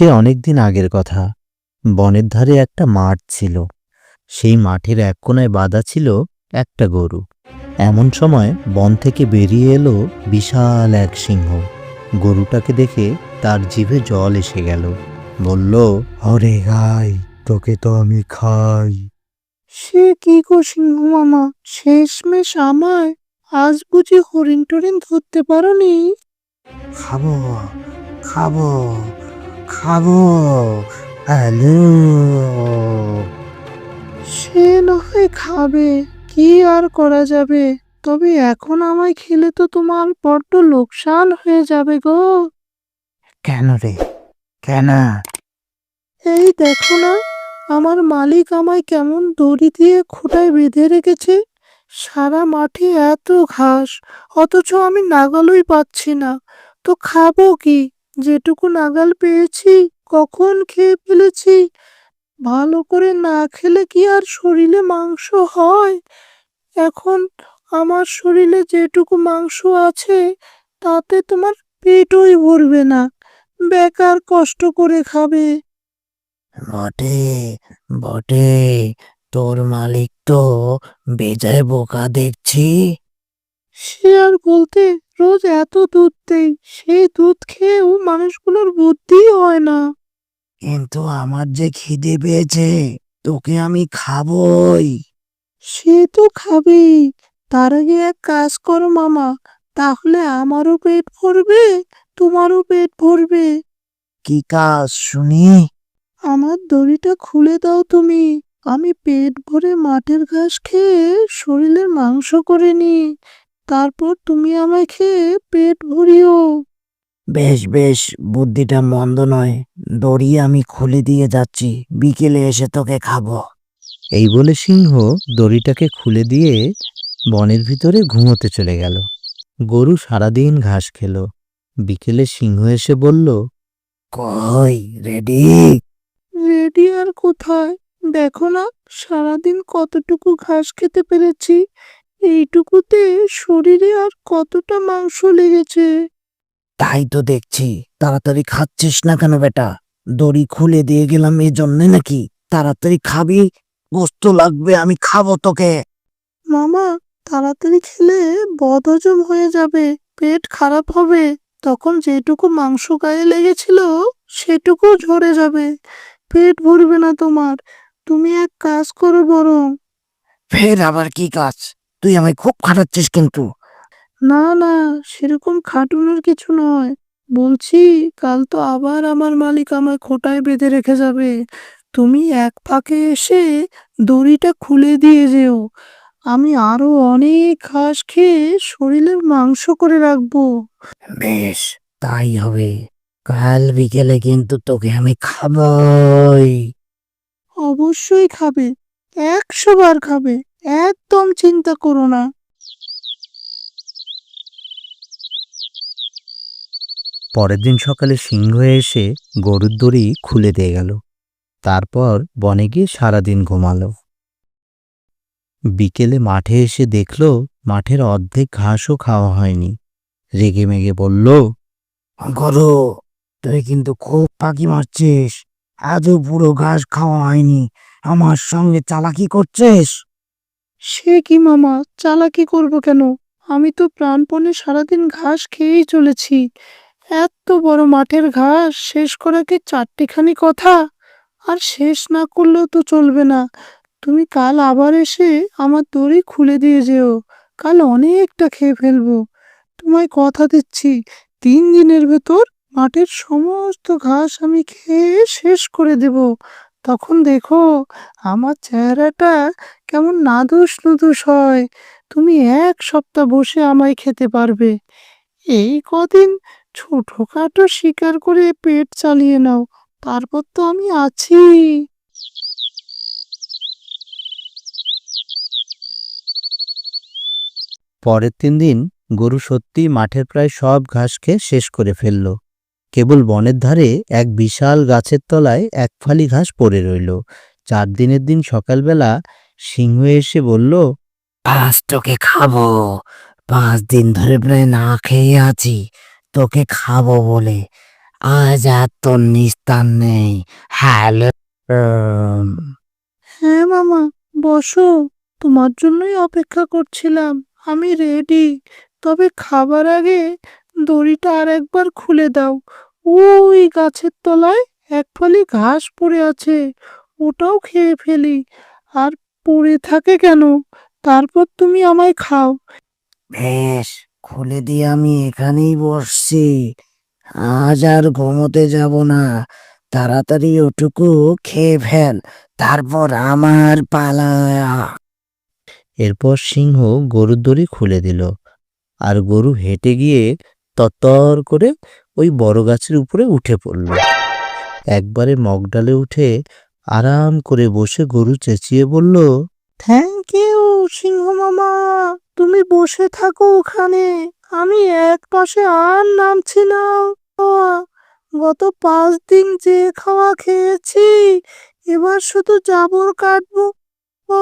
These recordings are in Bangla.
সে অনেকদিন আগের কথা। বনের ধারে একটা মাঠ ছিল। সেই মাঠের এক কোনায় বাঁধা ছিল একটা গরু। এমন সময় বন থেকে বেরিয়ে এলো বিশাল এক সিংহ। গরুটাকে দেখে তার জিভে জল এসে গেল। বলল হরে গাই তোকে তো আমি খাই। সে কি গো সিংহ মামা? শেষমেশ আমায় আজ বুঝি হরিণ টরিণ ধরতে পারোনি? খাব খাব। খাব। হ্যালো। সে না হয় খাবে, কি আর করা যাবে? তবে এখন আমায় খেলে তো তোমার বড্ড লোকসান হয়ে যাবে গো। কেন রে? কেন? এই দেখো না, আমার মালিক আমায় কেমন দড়ি দিয়ে খোঁটায় বেঁধে রেখেছে। সারা মাঠে এত ঘাস, অথচ আমি নাগালই পাচ্ছি না। তো খাব কি? যেটুকু নাগাল পেয়েছি কখন খেয়ে ফেলেছি ভালো করে না খেলে কি আর শরীরে মাংস হয়? এখন আমার শরীরে যেটুকু মাংস আছে তাতে তোমার পেটই ভরবে না বেকার কষ্ট করে খাবে। বটে বটে তোর মালিক তো বেজায় বোকা দেখছি। সে আর বলতে রোজ এত দুধ দেই সেই দুধ খেয়েও মানুষগুলোর বুদ্ধি হয় না। কিন্তু আমার যে খিদে পেয়েছে তোকে আমি খাবই। সে তো খাবেই। তার আগে এক কাজ করো মামা তাহলে আমারও পেট ভরবে তোমারও পেট ভরবে। কি কাজ শুনি? আমার দড়িটা খুলে দাও তুমি। আমি পেট ভরে মাঠের ঘাস খেয়ে শরীরের মাংস করে নি তারপর তুমি আমায় খেয়ে পেট ভরিও। বেশ বেশ বুদ্ধিটা মন্দ নয়। দড়ি আমি খুলে দিয়ে যাচ্ছি। বিকেলে এসে তোকে খাব। এই বলে সিংহ দড়িটাকে খুলে দিয়ে বনের ভিতরে ঘুমোতে চলে গেল। গরু সারাদিন ঘাস খেল। বিকেলে সিংহ এসে বলল কই রেডি? রেডি আর কোথায়? দেখো না সারাদিন কতটুকু ঘাস খেতে পেরেছি। এইটুকুতে শরীরে আর কতটা মাংস লেগেছে? তাই তো দেখছি। তাড়াতাড়ি খাচ্ছিস না কেন বেটা? দড়ি খুলে দিয়ে গেলাম এই জন্যে নাকি? তাড়াতাড়ি খাবি? গোস্ত লাগবে আমি খাব তোকে। মামা তাড়াতাড়ি খেলে বদহজম হয়ে যাবে পেট খারাপ হবে। তখন যেটুকু মাংস গায়ে লেগেছিল সেটুকু ঝরে যাবে। পেট ভরবে না তোমার। তুমি এক কাজ করো বরং। ফের আবার কি কাজ? তুই আমায় খুব খাটাচ্ছিস কিন্তু। না না সেরকম খাটুনের কিছু নয়। বলছি কাল তো আবার আমার মালিক আমায় খোটায় বেঁধে রেখে যাবে। তুমি এক ফাঁকে এসে দড়িটা খুলে দিয়ে যেও। আমি আরও অনেক ঘাস খেয়ে শরীরের মাংস করে রাখব। বেশ তাই হবে। কাল বিকেলে কিন্তু তোকে আমি খাবই। অবশ্যই খাবে একশো বার খাবে। একদম চিন্তা করো না। পরের দিন সকালে সিংহ এসে গরুর দড়ি খুলে দিয়ে গেল। তারপর বনে গিয়ে সারাদিন ঘুমালো। বিকেলে মাঠে এসে দেখল মাঠের অর্ধেক ঘাসও খাওয়া হয়নি। রেগে মেগে বলল গরু তুই কিন্তু খুব পাখি মারছিস। আজও পুরো ঘাস খাওয়া হয়নি। আমার সঙ্গে চালাকি করছিস? সে কি মামা, চালাকি করব কেন? আমি তো প্রাণপণে সারাদিন ঘাস খেয়েই চলেছি। এত বড় মাঠের ঘাস, শেষ করা কি চারটিখানি কথা? আর শেষ না করলেও তো চলবে না। তুমি কাল আবার এসে আমার দড়ি খুলে দিয়ে যেও। কাল অনেকটা খেয়ে ফেলব। তোমায় কথা দিচ্ছি, তিন দিনের ভেতর মাঠের সমস্ত ঘাস আমি খেয়ে শেষ করে দেব। তখন দেখো আমার চেহারাটা কেমন নাদুস নুদুস হয়। তুমি এক সপ্তাহ বসে আমায় খেতে পারবে। এই কদিন ছোটখাটো শিকার করে পেট চালিয়ে নাও, তারপর তো আমি আছি। পরের তিন দিন গরু সত্যি মাঠের প্রায় সব ঘাস খেয়ে শেষ করে ফেলল। কেবল বনের ধারে এক বিশাল গাছের তলায় এক ফালি ঘাস পড়ে রইল। চার দিনের দিন সকালবেলা সিংহ এসে বলল আজ তোকে খাব। পাঁচ দিন ধরে প্রায় না খেয়ে আছি। তোকে খাব বলে। আজ আর তোর নিস্তার নেই। হ্যালো। হ্যাঁ মামা বসো। তোমার জন্যই অপেক্ষা করছিলাম। আমি রেডি তবে খাবার আগে দড়িটা আর একবার খুলে দাও। ওই গাছের তলায় এক ফালি ঘাস পড়ে আছে। ওটাও খেয়ে ফেলি। আর পড়ে থাকে কেন? তারপর তুমি আমায় খাও। বেশ খুলে দিয়ে আমি এখানেই বসছি। আজ আর ঘুমোতে যাব না। তাড়াতাড়ি ওটুকু খেয়ে ফেল। তারপর আমার পালা। এরপর সিংহ গরুর দড়ি খুলে দিল। আর গরু হেঁটে গিয়ে তত্তর করে ওই বড় গাছের উপরে উঠে পড়ল। একবারে মগডালে উঠে আরাম করে বসে গরু চেঁচিয়ে বলল থ্যাংক ইউ সিংহ মামা। তুমি বসে থাকো ওখানে। আমি এক পাশে আর নামছি না। গত পাঁচ দিন যে খাওয়া খেয়েছি, এবার শুধু জাবর কাটবো। ও।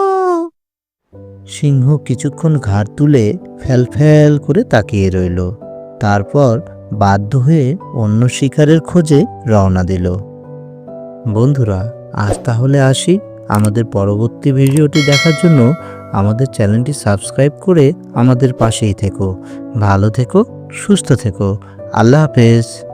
সিংহ কিছুক্ষণ ঘাড় তুলে ফ্যাল ফ্যাল করে তাকিয়ে রইল। তারপর বাধ্য হয়ে অন্য শিকারের খোঁজে রওনা দিল। বন্ধুরা, আজ তাহলে আসি। আমাদের পরবর্তী ভিডিওটি দেখার জন্য আমাদের চ্যানেলটি সাবস্ক্রাইব করে আমাদের পাশেই থেকো। ভালো থেকো, সুস্থ থেকো। আল্লাহ হাফেজ।